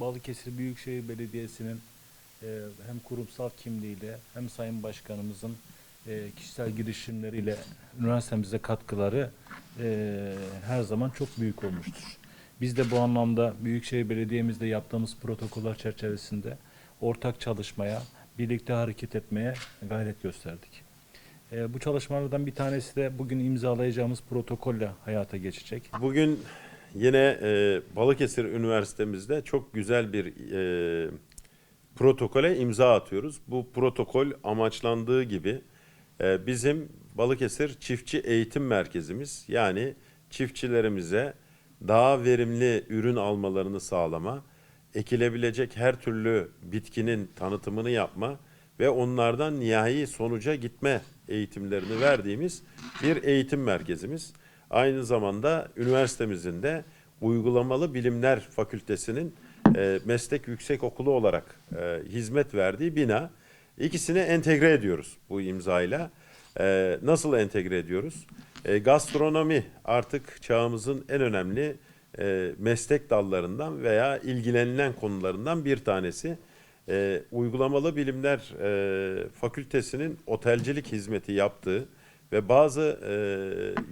Balıkesir Büyükşehir Belediyesi'nin e, hem kurumsal kimliğiyle hem Sayın Başkanımızın e, kişisel girişimleriyle üniversitemize katkıları e, her zaman çok büyük olmuştur. Biz de bu anlamda Büyükşehir Belediye'mizde yaptığımız protokoller çerçevesinde ortak çalışmaya, birlikte hareket etmeye gayret gösterdik. E, bu çalışmalardan bir tanesi de bugün imzalayacağımız protokolle hayata geçecek. Bugün yine e, Balıkesir Üniversitemizde çok güzel bir e, protokole imza atıyoruz. Bu protokol amaçlandığı gibi e, bizim Balıkesir Çiftçi Eğitim Merkezimiz yani çiftçilerimize daha verimli ürün almalarını sağlama, ekilebilecek her türlü bitkinin tanıtımını yapma ve onlardan nihai sonuca gitme eğitimlerini verdiğimiz bir eğitim merkezimiz. Aynı zamanda üniversitemizin de Uygulamalı Bilimler Fakültesinin e, meslek yüksek okulu olarak e, hizmet verdiği bina. İkisini entegre ediyoruz bu imzayla. E, nasıl entegre ediyoruz? E, gastronomi artık çağımızın en önemli e, meslek dallarından veya ilgilenilen konularından bir tanesi. E, Uygulamalı Bilimler e, Fakültesinin otelcilik hizmeti yaptığı ve bazı e,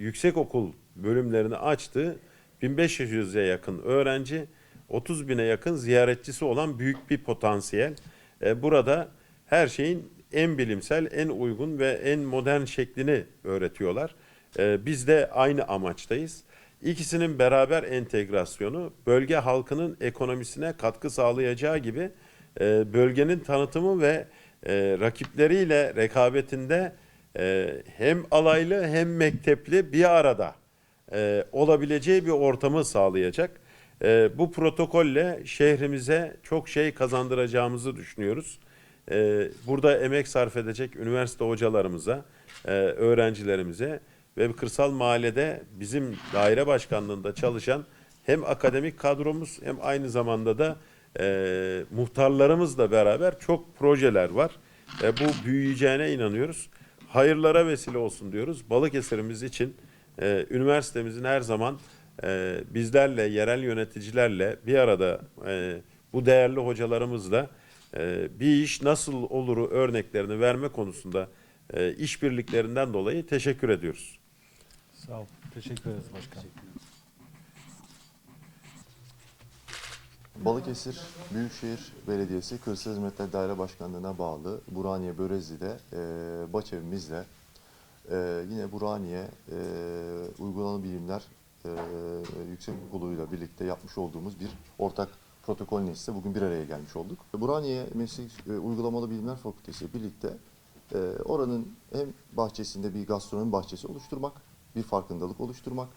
yüksek okul bölümlerini açtığı 1500'e yakın öğrenci, 30 bine yakın ziyaretçisi olan büyük bir potansiyel. E, burada her şeyin en bilimsel, en uygun ve en modern şeklini öğretiyorlar. E, biz de aynı amaçtayız. İkisinin beraber entegrasyonu bölge halkının ekonomisine katkı sağlayacağı gibi e, bölgenin tanıtımı ve e, rakipleriyle rekabetinde e, hem alaylı hem mektepli bir arada e, olabileceği bir ortamı sağlayacak. E, bu protokolle şehrimize çok şey kazandıracağımızı düşünüyoruz. E, burada emek sarf edecek üniversite hocalarımıza, e, öğrencilerimize ve kırsal mahallede bizim daire başkanlığında çalışan hem akademik kadromuz hem aynı zamanda da e, muhtarlarımızla beraber çok projeler var. E, bu büyüyeceğine inanıyoruz. Hayırlara vesile olsun diyoruz. Balıkesir'imiz için e, üniversitemizin her zaman e, bizlerle, yerel yöneticilerle bir arada e, bu değerli hocalarımızla e, bir iş nasıl oluru örneklerini verme konusunda e, işbirliklerinden dolayı teşekkür ediyoruz. Sağ ol. Teşekkür ederiz başkanım. Balıkesir Büyükşehir Belediyesi Kırsal Hizmetler Daire Başkanlığı'na bağlı Burhaniye Börezli'de e, Başevimizle e, yine Burhaniye e, Uygulamalı Bilimler e, Yüksek Okulu'yla birlikte yapmış olduğumuz bir ortak protokol neticesinde bugün bir araya gelmiş olduk. Burhaniye Meslek e, Uygulamalı Bilimler Fakültesi birlikte e, oranın hem bahçesinde bir gastronomi bahçesi oluşturmak, bir farkındalık oluşturmak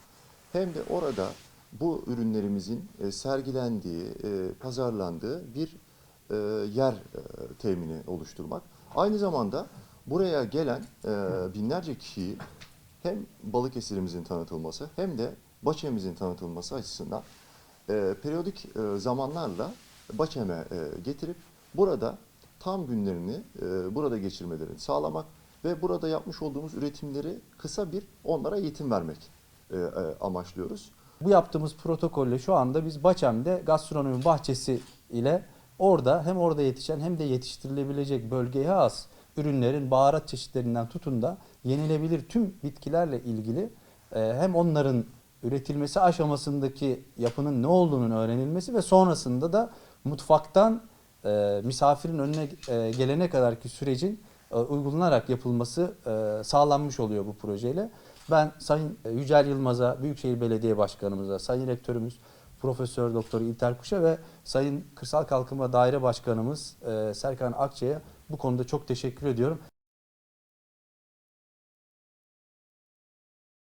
hem de orada bu ürünlerimizin e, sergilendiği, e, pazarlandığı bir e, yer temini oluşturmak. Aynı zamanda buraya gelen binlerce kişiyi hem Balıkesir'imizin tanıtılması hem de Başem'imizin tanıtılması açısından periyodik zamanlarla Başem'e e, getirip burada tam günlerini burada geçirmelerini sağlamak ve burada yapmış olduğumuz üretimleri kısa bir onlara eğitim vermek amaçlıyoruz. Bu yaptığımız protokolle şu anda biz Baçem'de gastronomi bahçesi ile orada hem orada yetişen hem de yetiştirilebilecek bölgeye has ürünlerin baharat çeşitlerinden tutun da yenilebilir tüm bitkilerle ilgili e, hem onların üretilmesi aşamasındaki yapının ne olduğunun öğrenilmesi ve sonrasında da mutfaktan e, misafirin önüne e, gelene kadarki sürecin uygulanarak yapılması e, sağlanmış oluyor bu projeyle. Ben Sayın e, Yücel Yılmaz'a, Büyükşehir Belediye Başkanımıza, Sayın Rektörümüz Profesör Doktor İlter Kuş'a ve Sayın Kırsal Kalkınma Daire Başkanımız e, Serkan Akçay'a bu konuda çok teşekkür ediyorum.